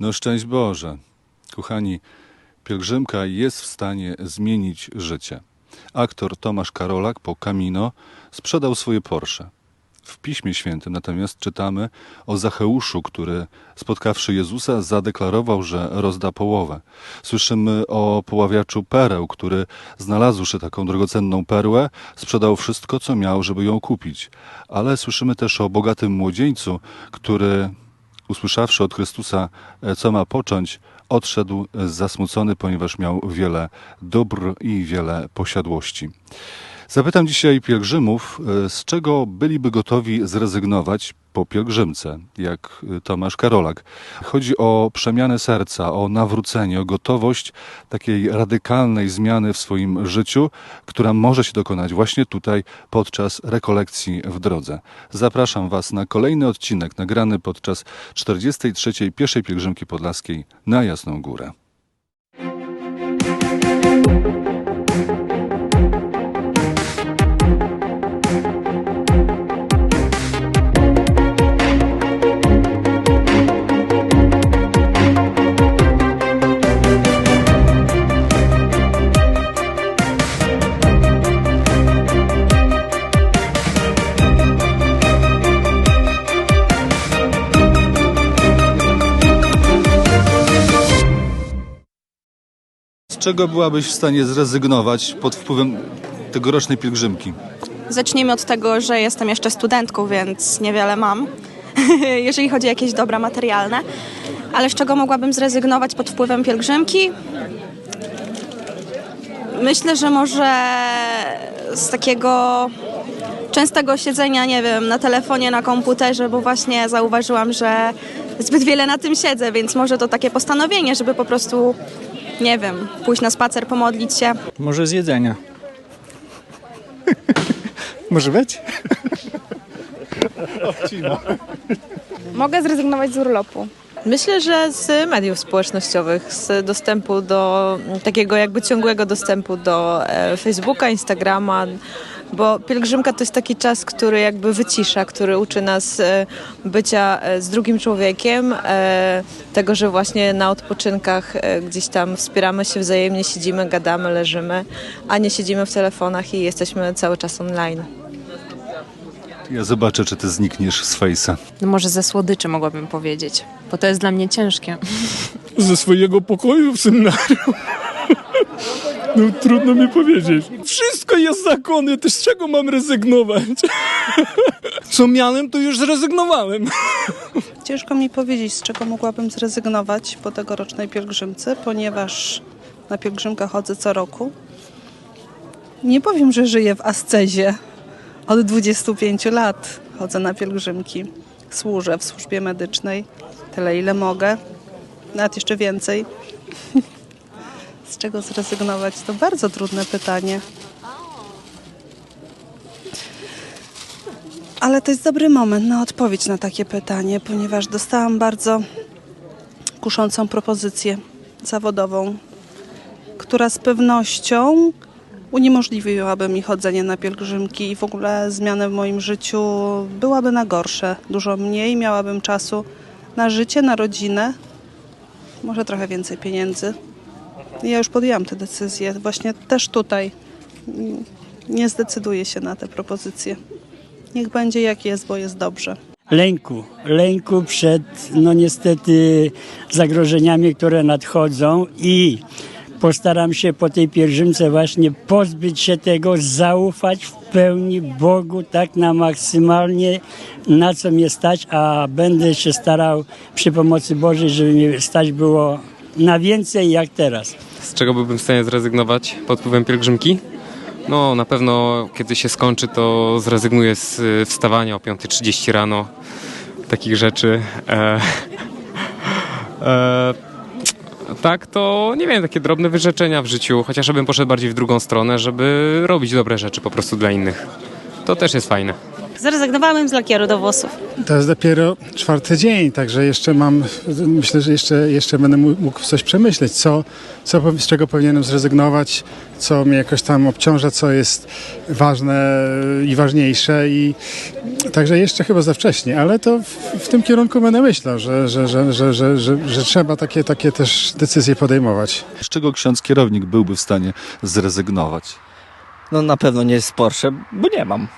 No szczęść Boże. Kochani, pielgrzymka jest w stanie zmienić życie. Aktor Tomasz Karolak po Camino sprzedał swoje Porsche. W Piśmie Świętym natomiast czytamy o Zacheuszu, który spotkawszy Jezusa zadeklarował, że rozda połowę. Słyszymy o poławiaczu pereł, który znalazłszy taką drogocenną perłę, sprzedał wszystko, co miał, żeby ją kupić. Ale słyszymy też o bogatym młodzieńcu, który usłyszawszy od Chrystusa, e, co ma począć, odszedł zasmucony, ponieważ miał wiele dóbr i wiele posiadłości. Zapytam dzisiaj pielgrzymów, e, z czego byliby gotowi zrezygnować po pielgrzymce, jak e, Tomasz Karolak. Chodzi o przemianę serca, o nawrócenie, o gotowość takiej radykalnej zmiany w swoim życiu, która może się dokonać właśnie tutaj podczas rekolekcji w drodze. Zapraszam Was na kolejny odcinek nagrany podczas 43. pierwszej pielgrzymki podlaskiej na Jasną Górę. Czego byłabyś w stanie zrezygnować pod wpływem tegorocznej pielgrzymki? Zacznijmy od tego, że jestem jeszcze studentką, więc niewiele mam, jeżeli chodzi o jakieś dobra materialne. Ale z czego mogłabym zrezygnować pod wpływem pielgrzymki? Myślę, że może z takiego częstego siedzenia, nie wiem, na telefonie, na komputerze, bo właśnie zauważyłam, że zbyt wiele na tym siedzę, więc może to takie postanowienie, żeby po prostu, nie wiem, pójść na spacer, pomodlić się. Może z jedzenia. Może być? Mogę zrezygnować z urlopu. Myślę, że z mediów społecznościowych, z dostępu do takiego jakby ciągłego dostępu do e, Facebooka, Instagrama, bo pielgrzymka to jest taki czas, który jakby wycisza, który uczy nas e, bycia e, z drugim człowiekiem, tego, że właśnie na odpoczynkach gdzieś tam wspieramy się wzajemnie, siedzimy, gadamy, leżymy, a nie siedzimy w telefonach i jesteśmy cały czas online. Ja zobaczę, czy ty znikniesz z fejsa. No może ze słodyczy mogłabym powiedzieć, bo to jest dla mnie ciężkie. Ze swojego pokoju w seminarium. No trudno mi powiedzieć. Wszystko jest zakony, to z czego mam rezygnować? Co miałem, to już zrezygnowałem. Ciężko mi powiedzieć, z czego mogłabym zrezygnować po tegorocznej pielgrzymce, ponieważ na pielgrzymkę chodzę co roku. Nie powiem, że żyję w ascezie. Od 25 lat chodzę na pielgrzymki. Służę w służbie medycznej tyle, ile mogę, nawet jeszcze więcej. Z czego zrezygnować? To bardzo trudne pytanie. Ale to jest dobry moment na odpowiedź na takie pytanie, ponieważ dostałam bardzo kuszącą propozycję zawodową, która z pewnością uniemożliwiłaby mi chodzenie na pielgrzymki i w ogóle zmianę w moim życiu byłaby na gorsze. Dużo mniej miałabym czasu na życie, na rodzinę, może trochę więcej pieniędzy. Ja już podjęłam tę decyzję, właśnie też tutaj. Nie zdecyduję się na tę propozycję. Niech będzie jak jest, bo jest dobrze. lęku. Lęku przed, no niestety, zagrożeniami, które nadchodzą i postaram się po tej pielgrzymce właśnie pozbyć się tego, zaufać w pełni Bogu tak na maksymalnie, na co mnie stać, a będę się starał przy pomocy Bożej, żeby mnie stać było na więcej jak teraz. Z czego byłbym w stanie zrezygnować pod wpływem pielgrzymki? No, na pewno kiedy się skończy, to zrezygnuję z y, wstawania o 5.30 rano, takich rzeczy. E, e, tak, to nie wiem, takie drobne wyrzeczenia w życiu, chociaż bym poszedł bardziej w drugą stronę, żeby robić dobre rzeczy po prostu dla innych. To też jest fajne. Zrezygnowałem z lakieru do włosów. To jest dopiero czwarty dzień, także jeszcze mam, myślę, że jeszcze, jeszcze będę mógł coś przemyśleć, co, co, z czego powinienem zrezygnować, co mnie jakoś tam obciąża, co jest ważne i ważniejsze i także jeszcze chyba za wcześnie, ale to w, w tym kierunku będę myślał, że, że, że, że, że, że, że trzeba takie, takie też decyzje podejmować. Z czego ksiądz kierownik byłby w stanie zrezygnować? No na pewno nie z Porsche, bo nie mam.